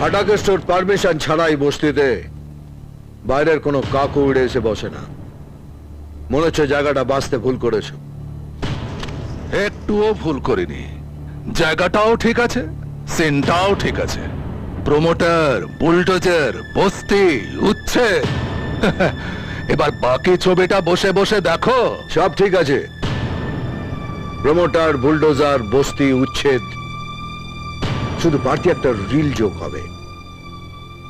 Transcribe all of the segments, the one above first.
হাটাকে store permission ছাড়াই বস্তিতে বাইরের কোনো কাকু উড়ে এসে বসে না। মনে হচ্ছে জায়গাটা বাঁচতে ভুল করেছ। একটুও ভুল করিনি। জায়গাটাও ঠিক আছে সিনটাও ঠিক আছে। প্রমোটার, বুলডোজার, বস্তি উচ্ছে এবার বাকি ছবিটা বসে বসে দেখো। সব ঠিক আছে। প্রমোটার, বুলডোজার, বস্তি, উচ্ছেদ। শুধু বাড়তি একটা রিল যোগ হবে।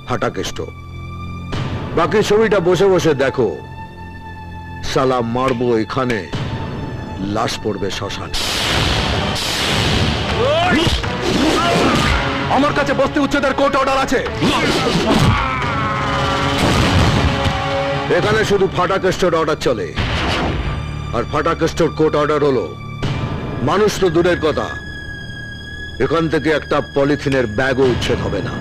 হাটাকেষ্ট। বাকি ছবিটা বসে বসে দেখো। সালা মারবো এখানে। লাশ পড়বে শ্মশান। আমার কাছে বস্তি উচ্ছেদের কোর্ট অর্ডার আছে। এখানে শুধু ফাটাকেস্টোর অর্ডার চলে। আর ফাটাকেস্টোর কোর্ট অর্ডার হলো মানুষ তো দূরের কথা। এখান থেকে একটা পলিথিনের ব্যাগও উচ্ছেদ হবে না।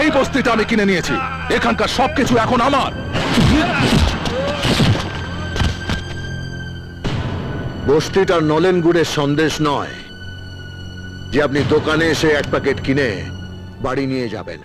এই বস্তিটা আমি কিনে নিয়েছি। এখানকার সবকিছু এখন আমার। বস্তিটা নলেন গুড়ের সন্দেশ নয়। যে আপনি দোকানে এসে এক প্যাকেট কিনে বাড়ি নিয়ে যাবেন।